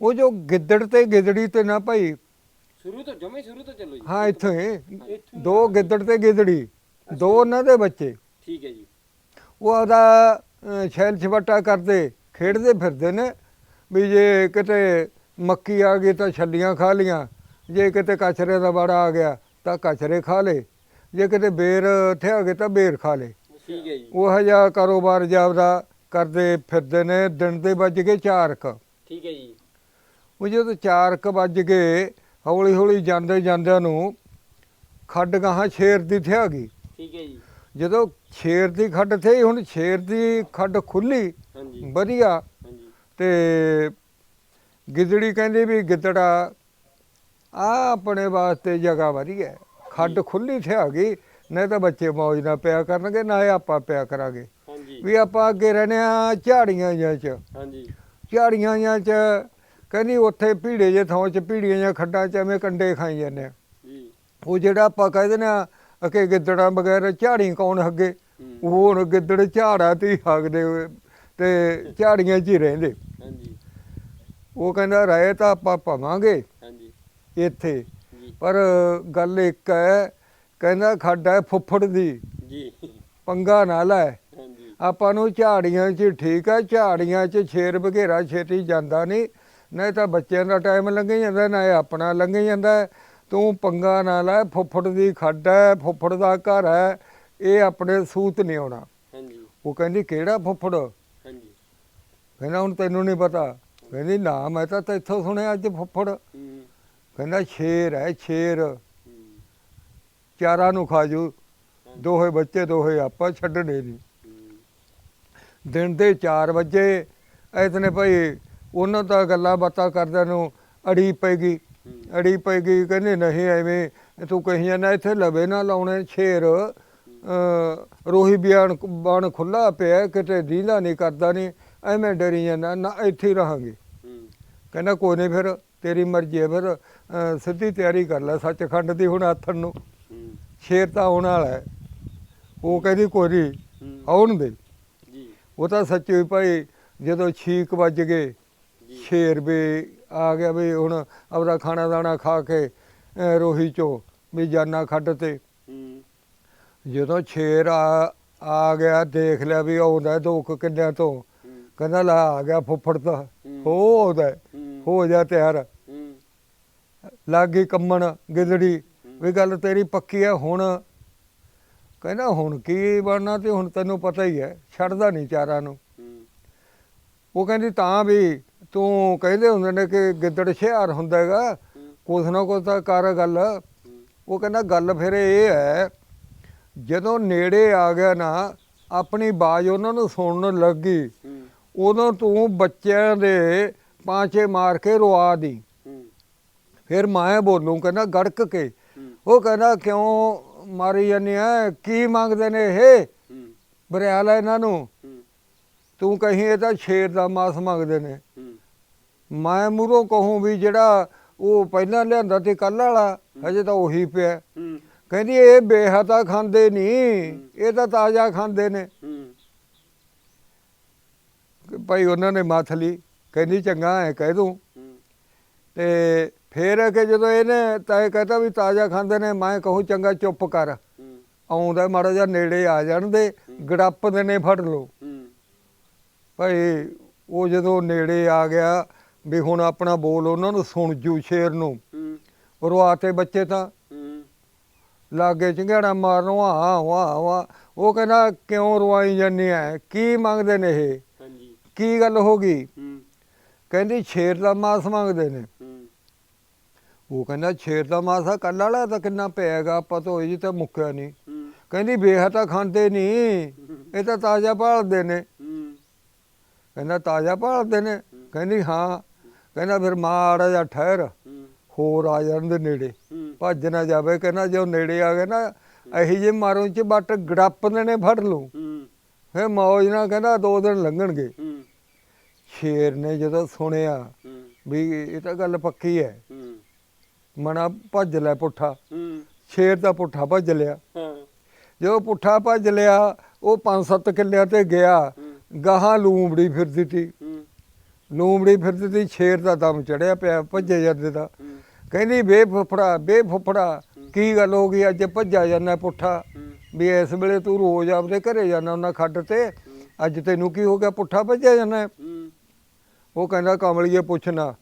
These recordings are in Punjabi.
ਉਹ ਜੋ ਗਿੱਦੜ ਤੇ ਗਿੱਦੜੀ ਤੇ ਨਾ ਭਾਈ। ਸ਼ੁਰੂ ਤੋਂ ਜਮੇ ਸ਼ੁਰੂ ਤੋਂ ਚੱਲੋ ਜੀ। ਹਾਂ ਇੱਥੋਂ ਹੀ। ਦੋ ਗਿੱਦੜ ਤੇ ਗਿੱਦੜੀ ਦੋ ਉਹਨਾਂ ਦੇ ਬੱਚੇ। ਠੀਕ ਹੈ ਜੀ। ਉਹ ਆਦਾ ਛੈਲ ਛਪਟਾ ਕਰਦੇ ਖੇਡਦੇ ਫਿਰਦੇ ਨੇ। ਵੀ ਜੇ ਕਿਤੇ ਮੱਕੀ ਆ ਗਈ ਤਾਂ ਛੱਲੀਆਂ ਖਾ ਲੀਆਂ। ਜੇ ਕਿਤੇ ਕਚਰੇ ਦਾ ਬੜਾ ਆ ਗਿਆ ਤਾਂ ਕਚਰੇ ਖਾ ਲੇ। ਜੇ ਕਿਤੇ ਬੇਰ ਇੱਥੇ ਆ ਗਏ ਤਾਂ ਬੇਰ ਖਾ ਲੇ। ਠੀਕ ਹੈ ਜੀ। ਉਹ ਜਿਹਾ ਕਾਰੋਬਾਰ ਜਾਪਦਾ ਕਰਦੇ ਫਿਰਦੇ ਨੇ ਦਿਨ ਦੇ ਵੱਜ ਗਏ ਚਾਰ ਕੁ ਠੀਕ ਹੈ ਜੀ। ਉਹ ਜਦੋਂ ਚਾਰ ਕੁ ਵੱਜ ਗਏ ਹੌਲੀ ਹੌਲੀ ਜਾਂਦੇ ਜਾਂਦਿਆਂ ਨੂੰ ਖੱਡ ਗਾਹਾਂ ਸ਼ੇਰ ਦੀ ਥਿਆ ਗਈ। ਠੀਕ ਹੈ ਜੀ। ਜਦੋਂ ਸ਼ੇਰ ਦੀ ਖੱਡ ਥਈ ਹੁਣ ਸ਼ੇਰ ਦੀ ਖੱਡ ਖੁੱਲੀ ਹਾਂਜੀ। ਵਧੀਆ। ਹਾਂਜੀ। ਤੇ ਗਿੱਦੜੀ ਕਹਿੰਦੀ ਵੀ ਗਿੱਦੜਾ ਆ ਆਪਣੇ ਵਾਸਤੇ ਜਗ੍ਹਾ ਵਧੀਆ। ਖੱਡ ਖੁੱਲੀ ਥਿਆ ਗਈ ਨਹੀਂ ਤਾਂ ਬੱਚੇ ਮौज ਨਾਲ ਪਿਆ ਕਰਨਗੇ ਨਾ ਇਹ ਆਪਾਂ ਪਿਆ ਕਰਾਂਗੇ। ਹਾਂਜੀ। ਵੀ ਆਪਾਂ ਅੱਗੇ ਰਹਿੰਦੇ ਆ ਝਾੜੀਆਂ ਜਾਂ ਚ। ਹਾਂਜੀ। ਝਾੜੀਆਂ ਜਾਂ ਚ ਕਹਿੰਦੀ ਉੱਥੇ ਭੀੜੇ ਜੇ ਥਾਂ ਚ ਭੀੜੀਆਂ ਜਾਂ ਖੱਡਾਂ ਚ ਐਵੇਂ ਕੰਡੇ ਖਾਈ ਜਾਂਦੇ ਆ। ਉਹ ਜਿਹੜਾ ਆਪਾਂ ਕਹਿੰਦੇ ਨੇ ਅਕੇ ਗਿੱਦੜਾਂ ਬਗੈਰ ਝਾੜੀ ਕੌਣ ਹੱਗੇ ਉਹ ਹੁਣ ਗਿੱਦੜ ਝਾੜਾ ਤੇ ਹੀ ਹੱਗਦੇ ਹੋਏ ਤੇ ਝਾੜੀਆਂ 'ਚ ਹੀ ਰਹਿੰਦੇ। ਹਾਂਜੀ। ਉਹ ਕਹਿੰਦਾ ਰਾਏ ਤਾਂ ਆਪਾਂ ਪਾਵਾਂਗੇ ਹਾਂਜੀ। ਇੱਥੇ। ਪਰ ਗੱਲ ਇੱਕ ਹੈ ਕਹਿੰਦਾ ਖੱਡ ਹੈ ਫੁੱਫੜ ਦੀ। ਜੀ। ਪੰਗਾ ਨਾ ਲੈ। ਹਾਂਜੀ। ਆਪਾਂ ਨੂੰ ਝਾੜੀਆਂ 'ਚ ਠੀਕ ਹੈ ਝਾੜੀਆਂ 'ਚ ਸ਼ੇਰ ਬਘੇਰਾ ਛੇਤੀ ਜਾਂਦਾ ਨਹੀਂ। ਨਹੀਂ ਤਾਂ ਬੱਚਿਆਂ ਦਾ ਟਾਈਮ ਲੰਘੀ ਜਾਂਦਾ ਨਾ ਇਹ ਆਪਣਾ ਲੰਘੀ ਜਾਂਦਾ। ਤੂੰ ਪੰਗਾ ਨਾ ਲੈ ਫੁੱਫੜ ਦੀ ਖੱਡ ਹੈ ਫੁੱਫੜ ਦਾ ਘਰ ਹੈ ਇਹ ਆਪਣੇ ਸੂਤ ਨਹੀਂ ਆਉਣਾ। ਹਾਂਜੀ। ਉਹ ਕਹਿੰਦੀ ਕਿਹੜਾ ਫੁੱਫੜ? ਹਾਂਜੀ। ਕਹਿੰਦਾ ਹੁਣ ਤੈਨੂੰ ਨਹੀਂ ਪਤਾ। ਕਹਿੰਦੀ ਨਾ ਮੈਂ ਤਾਂ ਇੱਥੋਂ ਸੁਣਿਆ ਅੱਜ ਫੁੱਫੜ। ਕਹਿੰਦਾ ਸ਼ੇਰ ਹੈ ਸ਼ੇਰ। ਚਾਰਾਂ ਨੂੰ ਖਾਜੂ ਦੋਹੇ ਬੱਚੇ ਦੋਹੇ ਆਪਾਂ ਛੱਡਣੇ ਨਹੀਂ। ਦਿਨ ਦੇ 4 ਵਜੇ। ਇਤਨੇ ਭਾਈ ਉਹਨਾਂ ਦਾ ਗੱਲਾਂ ਬਾਤਾਂ ਕਰਦਿਆਂ ਨੂੰ ਅੜੀ ਪੈ ਗਈ। ਅੜੀ ਪੈ ਗਈ ਕਹਿੰਦੇ ਨਹੀਂ ਐਵੇਂ ਤੂੰ ਕਹੀਆਂ ਨਾ ਇੱਥੇ ਲਵੇ ਨਾ ਲਾਉਣੇ ਅਹ, ਰੋਹੀ ਬਿਆਨ ਬਣ ਖੁੱਲਾ ਪਿਆ ਕਿਤੇ ਦੀਂਦਾ ਨਹੀਂ ਕਰਦਾ ਨਹੀਂ ਐਵੇਂ ਡਰੀ ਜਾਂਦਾ ਨਾ ਇੱਥੇ ਰਹਾਂਗੇ। ਕਹਿੰਦਾ ਕੋਈ ਨਹੀਂ ਫਿਰ ਤੇਰੀ ਮਰਜ਼ੀ ਹੈ ਫਿਰ ਸਿੱਧੀ ਤਿਆਰੀ ਕਰ ਲੈ ਸੱਚਖੰਡ ਦੀ ਹੁਣ ਆਥਣ ਨੂੰ। ਸ਼ੇਰ ਤਾਂ ਆਉਣ ਵਾਲਾ ਹੈ। ਉਹ ਕਹਿੰਦੀ ਕੋਈ ਆਉਣ ਦੇ ਉਹ ਤਾਂ ਸੱਚੀ ਭਾਈ ਜਦੋਂ ਛੀਕ ਵੱਜ ਗਏ ਸ਼ੇਰ ਵੀ ਆ ਗਿਆ ਵੀ ਹੁਣ ਆਪਦਾ ਖਾਣਾ ਦਾਣਾ ਖਾ ਕੇ ਅਹ, ਰੋਹੀ ਚੋਂ ਵੀ ਜਾਨਾ ਖੱਡ ਤੇ। ਹੂੰ। ਜਦੋਂ ਸ਼ੇਰ ਆ ਆ ਗਿਆ ਦੇਖ ਲਿਆ ਵੀ ਆਉਂਦਾ ਦੋ ਕੁ ਕਿੱਲਿਆਂ ਤੋਂ। ਹੂੰ। ਕਹਿੰਦਾ ਲਾ ਆ ਗਿਆ ਫੁੱਫੜ ਤਾਂ ਹੂੰ। ਹੋ ਆਉਂਦਾ ਹੂੰ। ਹੋ। ਜਾ ਤਿਆਰ। ਹੂੰ। ਲੱਗ ਗਈ ਕੰਮਣ ਗਿੱਦੜੀ। ਵੀ ਗੱਲ ਤੇਰੀ ਪੱਕੀ ਹੈ ਹੁਣ ਕਹਿੰਦਾ ਹੁਣ ਕੀ ਬਣਨਾ ਤੇ ਹੁਣ ਤੈਨੂੰ ਪਤਾ ਹੀ ਹੈ ਛੱਡਦਾ ਨਹੀਂ ਚਾਰਾਂ ਨੂੰ। ਹੂੰ। ਉਹ ਕਹਿੰਦੀ ਤਾਂ ਵੀ ਤੂੰ ਕਹਿੰਦੇ ਹੁੰਦੇ ਨੇ ਕਿ ਗਿੱਦੜ ਸ਼ਿਆਰ ਹੁੰਦਾ ਹੈਗਾ, ਕੁਛ ਨਾ ਕੁਛ ਤਾਂ ਕਰ ਗੱਲ। ਉਹ ਕਹਿੰਦਾ ਗੱਲ ਫਿਰ ਇਹ ਹੈ, ਜਦੋਂ ਨੇੜੇ ਆ ਗਿਆ ਨਾ, ਆਪਣੀ ਬਾਜ ਉਹਨਾਂ ਨੂੰ ਸੁਣਨ ਲੱਗੀ। ਉਦੋਂ ਤੂੰ ਬੱਚਿਆਂ ਦੇ ਪਾਂਚੇ ਮਾਰ ਕੇ ਰਵਾ ਦੀ। ਫਿਰ ਮੈਂ ਬੋਲੂੰ, ਕਹਿੰਦਾ ਗੜਕ ਕੇ। ਉਹ ਕਹਿੰਦਾ, ਕਿਉਂ ਮਾਰੀ ਜਾਂਦੇ ਆ ਕੀ ਮੰਗਦੇ ਨੇ ਇਹ? ਬਰਿਆਲ ਇਹਨਾਂ ਨੂੰ? ਤੂੰ ਕਹੀਂ ਇਹ ਤਾਂ ਸ਼ੇਰ ਦਾ ਮਾਸ ਮੰਗਦੇ ਨੇ। ਮੈਂ ਮੂਹਰੋਂ ਕਹੂੰ ਵੀ ਜਿਹੜਾ ਉਹ ਪਹਿਲਾਂ ਲਿਆਂਦਾ ਤੇ ਕੱਲ ਵਾਲਾ ਹਜੇ ਤਾਂ ਉਹੀ ਪਿਆ। ਹੂੰ। ਕਹਿੰਦੀ ਇਹ ਬੇਹਤਾ ਖਾਂਦੇ ਨਹੀਂ। ਇਹ ਤਾਂ ਤਾਜ਼ਾ ਖਾਂਦੇ ਨੇ। ਹੂੰ। ਭਾਈ ਉਹਨਾਂ ਨੇ ਮੱਥ ਲਈ ਕਹਿੰਦੀ ਚੰਗਾ ਹੈ ਕਹਿ ਦੂੰ। ਤੇ ਫੇਰ ਕਿ ਜਦੋਂ ਇਹਨੇ ਤਾਂ ਇਹ ਕਹਤਾ ਵੀ ਤਾਜ਼ਾ ਖਾਂਦੇ ਨੇ ਮੈਂ ਕਹੂੰ ਚੰਗਾ ਚੁੱਪ ਕਰ। ਆਉਂਦਾ ਮਾੜਾ ਜਿਹਾ ਨੇੜੇ ਆ ਜਾਣ ਦੇ ਗੜੱਪ ਦੇ ਨੇ ਫੜ ਹੂੰ। ਭਾਈ ਉਹ ਜਦੋਂ ਨੇੜੇ ਆ ਗਿਆ ਵੀ ਹੁਣ ਆਪਣਾ ਬੋਲ ਉਹਨਾਂ ਨੂੰ ਸੁਣ ਜੂ ਸ਼ੇਰ ਨੂੰ। ਹੂੰ ਰਵਾਤੇ ਬੱਚੇ ਤਾਂ ਹੂੰ ਲਾਗੇ ਚੰਗਿਆੜਾ ਮਾਰਨ ਵਾਹ ਵਾਹ ਵਾਹ ਉਹ ਕਹਿੰਦਾ ਕਿਉਂ ਰਵਾਈ ਜਾਂਦੇ ਆ ਕੀ ਮੰਗਦੇ ਨੇ ਇਹ? ਹਾਂਜੀ। ਕੀ ਗੱਲ ਹੋ ਗਈ? ਹੂੰ। ਕਹਿੰਦੀ ਸ਼ੇਰ ਦਾ ਮਾਸ ਮੰਗਦੇ ਨੇ। ਹੂੰ। ਉਹ ਕਹਿੰਦਾ ਸ਼ੇਰ ਦਾ ਮਾਸ ਆ ਕੱਲ ਵਾਲਾ ਤਾਂ ਕਿੰਨਾ ਪਿਆਗਾ ਆਪਾਂ ਤਾਂ ਹੋਈ ਜੀ ਤਾਂ ਮੁੱਕਿਆ ਨਹੀਂ ਹੂੰ। ਕਹਿੰਦੀ ਬੇਹਤਾ ਖਾਂਦੇ ਨਹੀਂ ਇਹ ਤਾਂ ਤਾਜ਼ਾ ਭਾਲਦੇ ਨੇ। ਹੂੰ। ਕਹਿੰਦਾ ਤਾਜ਼ਾ ਭਾਲਦੇ ਨੇ? ਕਹਿੰਦੀ ਹਾਂ। ਕਹਿੰਦਾ ਫਿਰ ਮਾੜਾ ਜਿਹਾ ਠਹਿਰ ਹੋਰ ਆ ਜਾਣ ਦੇ ਨੇੜੇ। ਭੱਜ ਨਾ ਜਾਵੇ ਕਹਿੰਦਾ ਜੋ ਨੇੜੇ ਆ ਗਏ ਨਾ ਇਹੀ ਜੇ ਮਾਰੋ ਚ ਬੱਟ ਗੜੱਪ ਦੇ ਨੇ ਫੜ ਲੂ ਫਿਰ ਮੌਜ ਨਾਲ ਕਹਿੰਦਾ ਦੋ ਦਿਨ ਲੰਘਣਗੇ। ਸ਼ੇਰ ਨੇ ਜਦੋਂ ਸੁਣਿਆ ਵੀ ਇਹ ਤਾਂ ਗੱਲ ਪੱਕੀ ਹੈ। ਮਨਾ ਭੱਜ ਲੈ ਪੁੱਠਾ। ਸ਼ੇਰ ਦਾ ਪੁੱਠਾ ਭੱਜ ਲਿਆ। ਜਦੋਂ ਪੁੱਠਾ ਭੱਜ ਲਿਆ ਉਹ 5-7 ਕਿੱਲਿਆਂ ਤੇ ਗਿਆ। ਗਾਹਾਂ ਲੂੰਬੜੀ ਫਿਰਦੀ ਹੂੰ। ਲੂੰਬੜੀ ਫਿਰਦੀ ਤੀ ਸ਼ੇਰ ਦਾ ਦਮ ਚੜਿਆ ਪਿਆ, ਭੱਜੇ ਜਾਂਦੇ ਦਾ ਕਹਿੰਦੀ ਬੇ ਫੁੱਫੜਾ ਬੇ ਫੁੱਫੜਾ ਕੀ ਗੱਲ ਹੋ ਗਈ? ਅੱਜ ਭੱਜਾ ਜਾਂਦਾ ਪੁੱਠਾ। ਵੀ ਇਸ ਵੇਲੇ ਤੂੰ ਰੋਜ਼ ਆਪਦੇ ਘਰੇ ਜਾਂਦਾ ਉਹਨਾਂ ਖੱਡ ਤੇ। ਅੱਜ ਤੈਨੂੰ ਕੀ ਹੋ ਗਿਆ? ਪੁੱਠਾ ਭੱਜਿਆ ਜਾਂਦਾ। ਉਹ ਕਹਿੰਦਾ, ਕਮਲੀਏ ਪੁੱਛਣਾ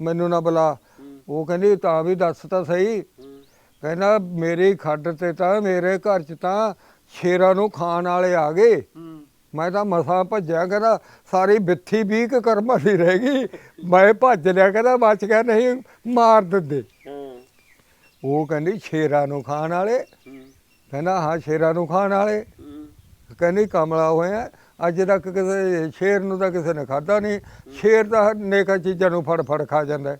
ਮੈਨੂੰ ਨਾ ਬੁਲਾ। ਉਹ ਕਹਿੰਦੀ, ਤਾਂ ਵੀ ਦੱਸ ਤਾਂ ਸਹੀ। ਕਹਿੰਦਾ, ਮੇਰੀ ਖੱਡ ਤੇ ਤਾਂ, ਮੇਰੇ ਘਰ ਚ ਤਾਂ ਸ਼ੇਰਾਂ ਨੂੰ ਖਾਣ ਵਾਲੇ ਆ ਗਏ। ਮੈਂ ਤਾਂ ਮਸਾਂ ਭੱਜਿਆ ਕਹਿੰਦਾ ਸਾਰੀ ਬਿੱਥੀ ਵੀ ਕ ਕਰਮਾਂ ਦੀ ਰਹਿ ਗਈ। ਮੈਂ ਭੱਜ ਲਿਆ ਕਹਿੰਦਾ ਬਚ ਗਿਆ ਨਹੀਂ ਮਾਰ ਦਿੰਦੇ। ਉਹ ਕਹਿੰਦੀ ਸ਼ੇਰਾਂ ਨੂੰ ਖਾਣ ਵਾਲੇ। ਕਹਿੰਦਾ ਹਾਂ ਸ਼ੇਰਾਂ ਨੂੰ ਖਾਣ ਵਾਲੇ। ਕਹਿੰਦੀ ਕਮਲਾ ਹੋਇਆ ਅੱਜ ਤੱਕ ਕਿਸੇ ਸ਼ੇਰ ਨੂੰ ਤਾਂ ਕਿਸੇ ਨੇ ਖਾਦਾ ਨਹੀਂ। ਸ਼ੇਰ ਤਾਂ ਨੇਕਾ ਚੀਜ਼ਾਂ ਨੂੰ ਫੜ ਫੜ ਖਾ ਜਾਂਦਾ।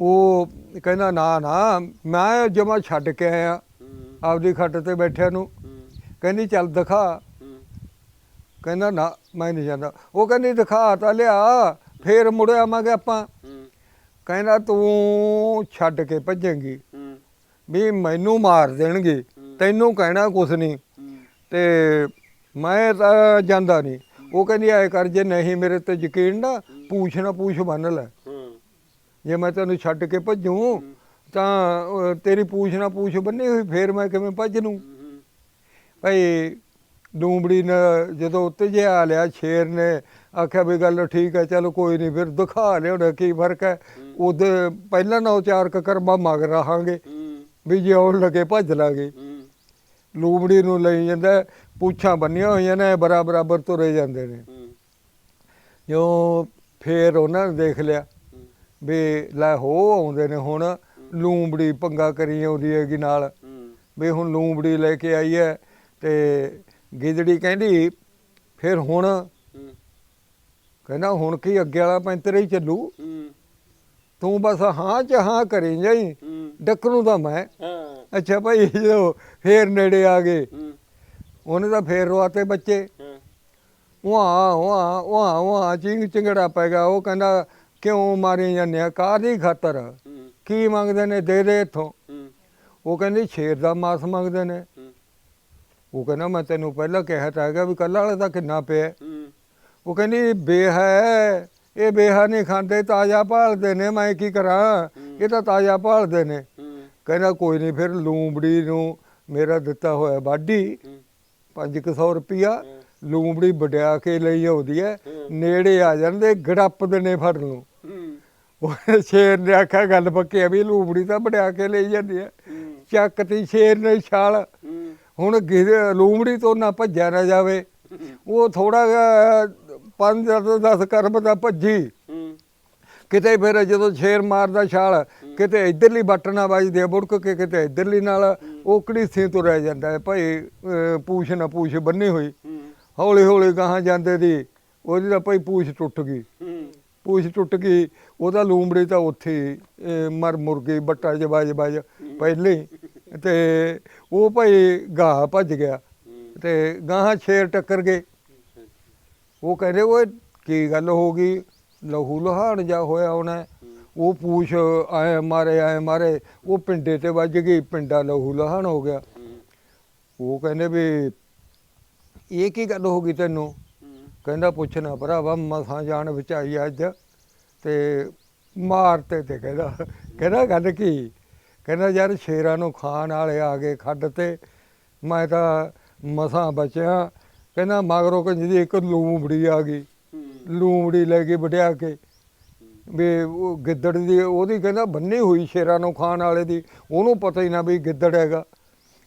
ਉਹ ਕਹਿੰਦਾ ਨਾ ਨਾ ਮੈਂ ਜਮਾ ਛੱਡ ਕੇ ਆਇਆ। ਆਪਦੀ ਖੱਟ ਤੇ ਬੈਠਿਆ ਨੂੰ। ਕਹਿੰਦੀ ਚੱਲ ਦਿਖਾ। ਕਹਿੰਦਾ ਨਾ, ਮੈਂ ਨਹੀਂ ਜਾਂਦਾ। ਉਹ ਕਹਿੰਦੀ ਦਿਖਾ ਤਾਂ ਲਿਆ, ਫੇਰ ਮੁੜ ਆਵਾਂਗੇ ਆਪਾਂ। ਕਹਿੰਦਾ ਤੂੰ ਛੱਡ ਕੇ ਭੱਜੇਂਗੀ। ਵੀ ਮੈਨੂੰ ਮਾਰ ਦੇਣਗੇ, ਤੈਨੂੰ ਕਹਿਣਾ ਕੁਛ ਨਹੀਂ। ਤੇ ਮੈਂ ਤਾਂ ਜਾਂਦਾ ਨਹੀਂ। ਉਹ ਕਹਿੰਦੀ ਐ ਕਰ, ਜੇ ਨਹੀਂ ਮੇਰੇ ਤੇ ਯਕੀਨ ਨਾ, ਪੂਛ ਨਾ ਪੂਛ ਬੰਨ ਲੈ। ਜੇ ਮੈਂ ਤੈਨੂੰ ਛੱਡ ਕੇ ਭੱਜੂ, ਤਾਂ ਤੇਰੀ ਪੂਛ ਨਾ ਪੂਛ ਬੰਨੀ ਹੋਈ, ਫੇਰ ਮੈਂ ਕਿਵੇਂ ਭੱਜ ਲੂੰ ਭਾਈ ਡੂੰਬੜੀ ਨੇ ਜਦੋਂ ਉੱਤੇ ਜਿਹਾ ਲਿਆ ਸ਼ੇਰ ਨੇ ਆਖਿਆ ਵੀ ਗੱਲ ਠੀਕ ਹੈ ਚਲ ਕੋਈ ਨਹੀਂ ਫਿਰ ਦਿਖਾ ਲਿਆਉਣਾ ਕੀ ਫ਼ਰਕ ਹੈ। ਉਹਦੇ ਪਹਿਲਾਂ ਨਾ ਚਾਰ ਕੁ ਕਰਮਾ ਮਗ ਰਹਾਂਗੇ ਵੀ ਜੇ ਆਉਣ ਲੱਗੇ ਭੱਜ ਲਾਂਗੇ। ਲੂੰਬੜੀ ਨੂੰ ਲਈ ਜਾਂਦਾ ਪੁੱਛਾਂ ਬੰਨੀਆਂ ਹੋਈਆਂ ਨੇ ਬਰਾ ਬਰਾਬਰ ਤੁਰੇ ਜਾਂਦੇ ਨੇ। ਜੋ ਫੇਰ ਉਹਨਾਂ ਨੇ ਦੇਖ ਲਿਆ ਵੀ ਲੈ ਹੋ ਆਉਂਦੇ ਨੇ ਹੁਣ ਲੂੰਬੜੀ ਪੰਗਾ ਕਰੀ ਆਉਂਦੀ ਹੈਗੀ ਨਾਲ। ਵੀ ਹੁਣ ਲੂੰਬੜੀ ਲੈ ਕੇ ਆਈ ਹੈ ਤੇ ਗਿੱਦੜੀ ਕਹਿੰਦੀ ਫਿਰ ਹੁਣ ਕਹਿੰਦਾ ਹੁਣ ਕੀ ਅੱਗੇ ਵਾਲਾ ਪੈਂਤਰੇ ਹੀ ਚੱਲੂ। ਤੂੰ ਬਸ ਹਾਂ ਚ ਹਾਂ ਕਰੀ ਜਾਈ। ਡੱਕਰੂ ਤਾਂ ਮੈਂ। ਅੱਛਾ ਭਾਈ ਜਦੋਂ ਫੇਰ ਨੇੜੇ ਆ ਗਏ। ਉਹਨੇ ਤਾਂ ਫੇਰ ਰਵਾਤੇ ਬੱਚੇ। ਵਾਹ ਵਾਹ ਵਾਹ ਵਾਹ ਚਿੰਗ ਚਿੰਗੜਾ ਪੈ ਗਿਆ। ਉਹ ਕਹਿੰਦਾ ਕਿਉਂ ਮਾਰੀ ਜਾਂਦੇ ਆ? ਕਾਹਦੀ ਖਾਤਰ? ਹੂੰ। ਕੀ ਮੰਗਦੇ ਨੇ? ਦੇ ਦੇ ਇੱਥੋਂ। ਉਹ ਕਹਿੰਦੀ ਸ਼ੇਰ ਦਾ ਮਾਸ ਮੰਗਦੇ ਨੇ। ਉਹ ਕਹਿੰਦਾ ਮੈਂ ਤੈਨੂੰ ਪਹਿਲਾਂ ਕਿਹਾ ਤਾਂ ਹੈਗਾ ਵੀ ਕੱਲ ਵਾਲੇ ਦਾ ਕਿੰਨਾ ਪਿਆ। ਹੂੰ। ਉਹ ਕਹਿੰਦੀ ਬੇਹਾ ਹੈ, ਇਹ ਬੇਹਾ ਨਹੀਂ ਖਾਂਦੇ ਤਾਜ਼ਾ ਭਾਲਦੇ ਨੇ ਮੈਂ ਕੀ ਕਰਾਂ? ਇਹ ਤਾਂ ਤਾਜ਼ਾ ਭਾਲਦੇ ਨੇ। ਕਹਿੰਦਾ ਕੋਈ ਨਹੀਂ ਫਿਰ ਲੂੰਬੜੀ ਨੂੰ ਮੇਰਾ ਦਿੱਤਾ ਹੋਇਆ ਹੂੰ। 500 ਰੁਪਿਆ ਲੂੰਬੜੀ ਵਡਿਆ ਕੇ ਲਈ ਆਉਂਦੀ ਹੈ। ਨੇੜੇ ਆ ਜਾਂਦੇ ਗੜੱਪਦੇ ਨੇ ਫੜ ਨੂੰ। ਉਹ ਸ਼ੇਰ ਨੇ ਆਖਿਆ ਗੱਲ ਪੱਕੀ ਆ ਵੀ ਲੂੰਬੜੀ ਤਾਂ ਵਡਿਆ ਕੇ ਲਈ ਜਾਂਦੀ ਹੈ। ਹੂੰ। ਚੱਕਤੀ ਸ਼ੇਰ ਨੇ ਛਾਲ। ਹੁਣ ਲੂੰਬੜੀ ਤੋਂ ਨਾ ਭੱਜਿਆ ਨਾ ਜਾਵੇ। ਉਹ ਥੋੜਾ ਪੰਜ ਦਸ ਕਰਮ ਦਾ ਭੱਜੀ। ਕਿਤੇ ਫਿਰ ਜਦੋਂ ਸ਼ੇਰ ਮਾਰਦਾ ਛਾਲ ਕਿਤੇ ਇਧਰਲੀ ਬਟਨਾ ਵੱਜਦੀ ਬੁੜਕ ਕੇ ਕਿਤੇ ਇਧਰਲੀ ਨਾਲ ਉਹ ਘੜੀਸੇ ਤੋਂ ਰਹਿ ਜਾਂਦਾ ਹੈ? ਭਾਈ ਪੂਛ ਨਾ ਪੂਛ ਬੰਨੀ ਹੋਈ। ਹੌਲੀ ਹੌਲੀ ਗਾਹਾਂ ਜਾਂਦੇ ਦੀ ਉਹਦੀ ਤਾਂ ਭਾਈ ਪੂਛ ਟੁੱਟ ਗਈ। ਪੂਛ ਟੁੱਟ ਗਈ ਉਹਦਾ ਲੂੰਬੜੀ ਤਾਂ ਉੱਥੇ ਮਰ ਮੁਰ ਗਈ ਬੱਟਾ ਜਵਾਜ ਬਾਜ ਪਹਿਲੇ। ਤੇ ਉਹ ਭਾਈ ਗਾਹ ਭੱਜ ਗਿਆ ਹੂੰ ਤੇ ਗਾਹਾਂ ਸ਼ੇਰ ਟੱਕਰ ਗਏ। ਉਹ ਕਹਿੰਦੇ, ਓਏ, ਕੀ ਗੱਲ ਹੋ ਗਈ? ਲਹੂ ਲੁਹਾਣ ਜਾ ਹੋਇਆ ਉਹਨੇ। ਉਹ ਪੂਛ, ਆਏ ਮਾਰੇ ਆਏ ਮਾਰੇ, ਉਹ ਪਿੰਡੇ ਤੇ ਵੱਜ ਗਈ, ਪਿੰਡਾ ਲਹੂ ਲੁਹਾਣ ਹੋ ਗਿਆ। ਉਹ ਕਹਿੰਦੇ ਵੀ, ਇਹ ਕੀ ਗੱਲ ਹੋ ਗਈ ਤੈਨੂੰ? ਕਹਿੰਦਾ, ਪੁੱਛਣਾ ਭਰਾਵਾ, ਮਸਾਂ ਜਾਨ ਬਚਾਈ ਅੱਜ ਤੇ ਮਾਰਤੇ ਤੇ ਕਹਿੰਦਾ ਕਹਿੰਦਾ ਗੱਲ ਕੀ? ਕਹਿੰਦਾ ਯਾਰ ਸ਼ੇਰਾਂ ਨੂੰ ਖਾਣ ਵਾਲੇ ਆ ਗਏ ਖੱਡ ਤੇ। ਮੈਂ ਤਾਂ ਮਸਾਂ ਬਚਿਆ। ਕਹਿੰਦਾ ਮਗਰੋਂ ਕਹਿੰਦੀ ਇੱਕ ਲੂੰਬੜੀ ਆ ਗਈ। ਲੂੰਬੜੀ ਲੈ ਕੇ ਵਡਿਆ ਕੇ ਵੀ ਉਹ ਗਿੱਦੜ ਦੀ ਉਹਦੀ ਕਹਿੰਦਾ ਬੰਨੀ ਹੋਈ ਸ਼ੇਰਾਂ ਨੂੰ ਖਾਣ ਵਾਲੇ ਦੀ। ਉਹਨੂੰ ਪਤਾ ਹੀ ਨਾ ਵੀ ਗਿੱਦੜ ਹੈਗਾ।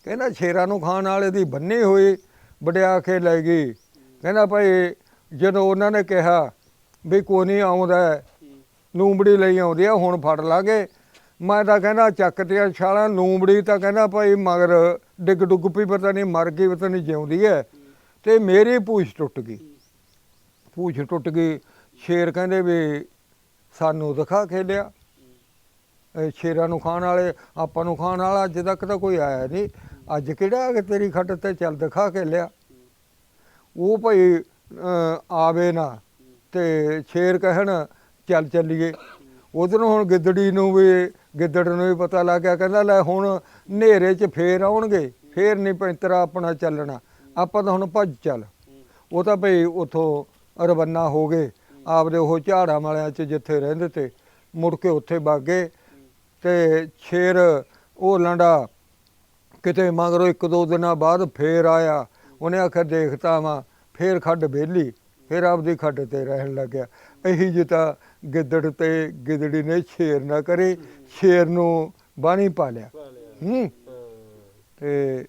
ਕਹਿੰਦਾ ਸ਼ੇਰਾਂ ਨੂੰ ਖਾਣ ਵਾਲੇ ਦੀ ਬੰਨੀ ਹੋਈ ਵਡਿਆ ਕੇ ਲੈ ਗਈ। ਕਹਿੰਦਾ ਭਾਈ ਜਦੋਂ ਉਹਨਾਂ ਨੇ ਕਿਹਾ ਵੀ ਕੋਈ ਨਹੀਂ ਆਉਂਦਾ ਲੂੰਬੜੀ ਲਈ ਆਉਂਦੀ ਆ ਹੁਣ ਫੜ ਲਾਂਗੇ। ਮੈਂ ਤਾਂ ਕਹਿੰਦਾ ਚੱਕ ਚੱਕਤੀਆਂ ਛਾਲਾਂ, ਲੂੰਬੜੀ ਤਾਂ ਕਹਿੰਦਾ ਭਾਈ ਮਗਰ ਡਿੱਗ ਡੁੱਗ ਪਈ, ਪਤਾ ਨਹੀਂ ਮਰ ਗਈ, ਪਤਾ ਨਹੀਂ ਜਿਉਂਦੀ ਹੈ ਤੇ ਮੇਰੀ ਪੂਛ ਟੁੱਟ ਗਈ। ਪੂਛ ਟੁੱਟ ਗਈ। ਸ਼ੇਰ ਕਹਿੰਦੇ ਵੀ ਸਾਨੂੰ ਦਿਖਾ ਕੇ ਸ਼ੇਰਾਂ ਨੂੰ ਖਾਣ ਵਾਲੇ, ਆਪਾਂ ਨੂੰ ਖਾਣ ਵਾਲਾ ਅੱਜ ਤੱਕ ਤਾਂ ਕੋਈ ਆਇਆ ਨਹੀਂ ਅੱਜ ਕਿਹੜਾ ਕਿ ਤੇਰੀ ਖੱਟ ਤੇ ਚੱਲ ਦਿਖਾ ਕੇ ਲਿਆ ਉਹ ਭਾਈ ਆਵੇ ਨਾ ਤੇ ਸ਼ੇਰ ਕਹਿਣ, ਚੱਲ ਚੱਲੀਏ। ਉਧਰੋਂ ਹੁਣ ਗਿੱਦੜੀ ਨੂੰ ਵੀ, ਗਿੱਦੜ ਨੂੰ ਵੀ ਪਤਾ ਲੱਗ ਗਿਆ, ਕਹਿੰਦਾ ਲੈ ਹੁਣ ਹਨੇਰੇ 'ਚ ਫੇਰ ਆਉਣਗੇ, ਫੇਰ ਨਹੀਂ ਪੈਂਤਰਾ ਆਪਣਾ ਚੱਲਣਾ, ਆਪਾਂ ਤਾਂ ਹੁਣ ਭੱਜ ਚੱਲ। ਉਹ ਤਾਂ ਭਈ ਉਥੋਂ ਰਵੰਨਾ ਹੋ ਗਏ, ਆਪਦੇ ਉਹ ਝਾੜਾਂ ਵਾਲਿਆਂ 'ਚ ਜਿੱਥੇ ਰਹਿੰਦੇ ਤੇ ਮੁੜ ਕੇ ਉੱਥੇ ਵਗ ਗਏ ਤੇ ਸ਼ੇਰ ਉਹ ਲੰਡਾ ਕਿਤੇ ਮਗਰੋਂ ਇੱਕ ਦੋ ਦਿਨਾਂ ਬਾਅਦ ਫੇਰ ਆਇਆ, ਉਹਨੇ ਆਖਿਆ ਦੇਖਤਾ ਵਾਂ, ਫੇਰ ਖੱਡ ਵਿਹਲੀ ਫੇਰ ਆਪਦੀ ਖੱਡ ਤੇ ਰਹਿਣ ਲੱਗਿਆ। ਇਹੀ ਜਿਹਾ ਗਿੱਦੜ ਤੇ ਗਿੱਦੜੀ ਨੇ ਸ਼ੇਰ ਨਾ ਕਰੇ ਸ਼ੇਰ ਨੂੰ ਬਾਣੀ ਪਾ ਲਿਆ। ਹਾਂ। ਤੇ